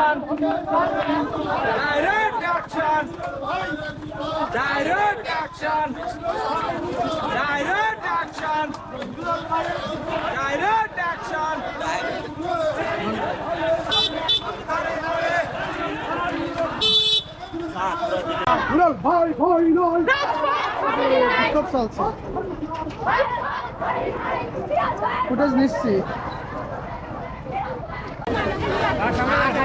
Direct action! Direct action! Direct action! Direct action! Rural, bye, bye, no! Cup salsa. What does this say?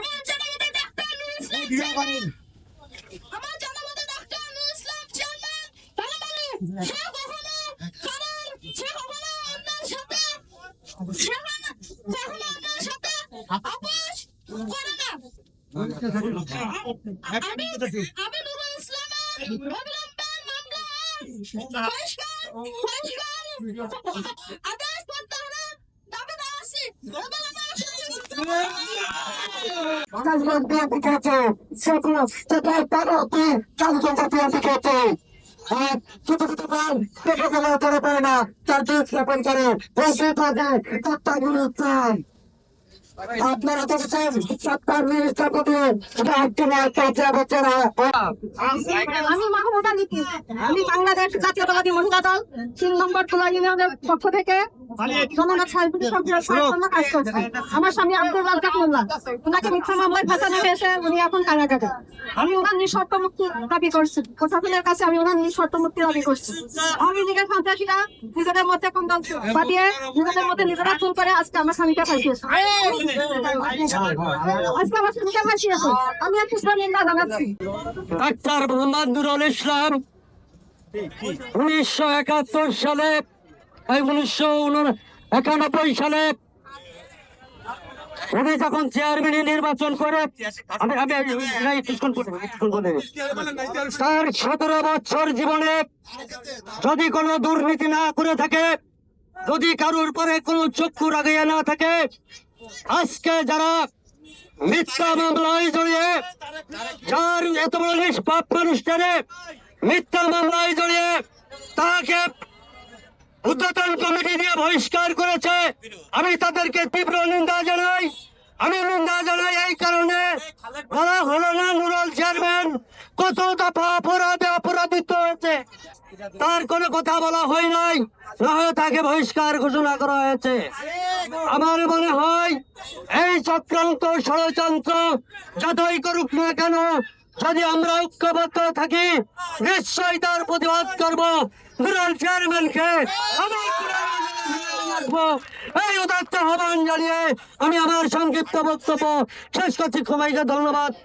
আমার জনমতে doctor Nurul Islam chairman. আমার জনমতে doctor Nurul Islam chairman. তাহলে মানে সে কখনো সে কখনো সাথে আমি আমি নুরুল ইসলামের পারে না তার স্থাপন করে আপনারা সরকার মিনিস্টার পদে একদিনে কাছে বছরা আমি মাহমুদা নীতি। আমি বাংলাদেশ জাতীয়তাবাদী মহিলা দল তিন নম্বর খোলা ইউনিয়নের পক্ষ থেকে জননাথ সাহেবের সঙ্গে সাহায্য কাজ করছি। আমার স্বামী আব্দুল রাজ্জাক মোল্লা ওনাকে মিথ্যা মামলায় ফাঁসানো হয়েছে উনি এখন কারাগারে। আমি ওনার নিঃশর্ত মুক্তি দাবি করছি। প্রশাসনের কাছে আমি ওনার নিঃশর্ত মুক্তি দাবি করছি। আওয়ামী লীগের সন্ত্রাসীরা নিজেদের মধ্যে কন্দল বাদিয়ে নিজেদের মধ্যে নিজেরা খুন করে আজকে আমার স্বামীকে ফাঁসিয়েছে ডাক্তার মোহাম্মদ নুরুল ইসলাম উনিশশো একাত্তর সালে উনিশশো একানব্বই সালে উনি যখন চেয়ারম্যান নির্বাচন করে আমি আমি। তার সতেরো বছর জীবনে যদি কোনো দুর্নীতি না করে থাকে যদি কারোর পরে কোনো চক্ষু রাগিয়ে না থাকে আজকে যারা মিথ্যা মামলায় জড়িয়ে, যার এত বড় নিষ্পাপ মানুষটারে মিথ্যা মামলায় জড়িয়ে তাকে উদ্যতন কমিটি দিয়ে বহিষ্কার করেছে, আমি তাদেরকে তীব্র নিন্দা জানাই। আমি নিন্দা জানাই এই কারণে বলা হলো না নুরল চেয়ারম্যান কত দফা অপরাধে অপরাধিত হয়েছে। তার কোনো কথা বলা হয় নাই, না তাকে বহিষ্কার ঘোষণা করা হয়েছে। আমার মনে হয় এই চক্রান্ত ষড়যন্ত্র যতই করুক না কেন, যদি আমরা ঐক্যবদ্ধ থাকি, নিশ্চয়ই তার প্রতিবাদ করব। চেয়ারম্যানকে। এই উদাত্ত আহ্বান জানিয়ে আমি আমার সংক্ষিপ্ত বক্তব্য শেষ করছি। সবাইকে ধন্যবাদ।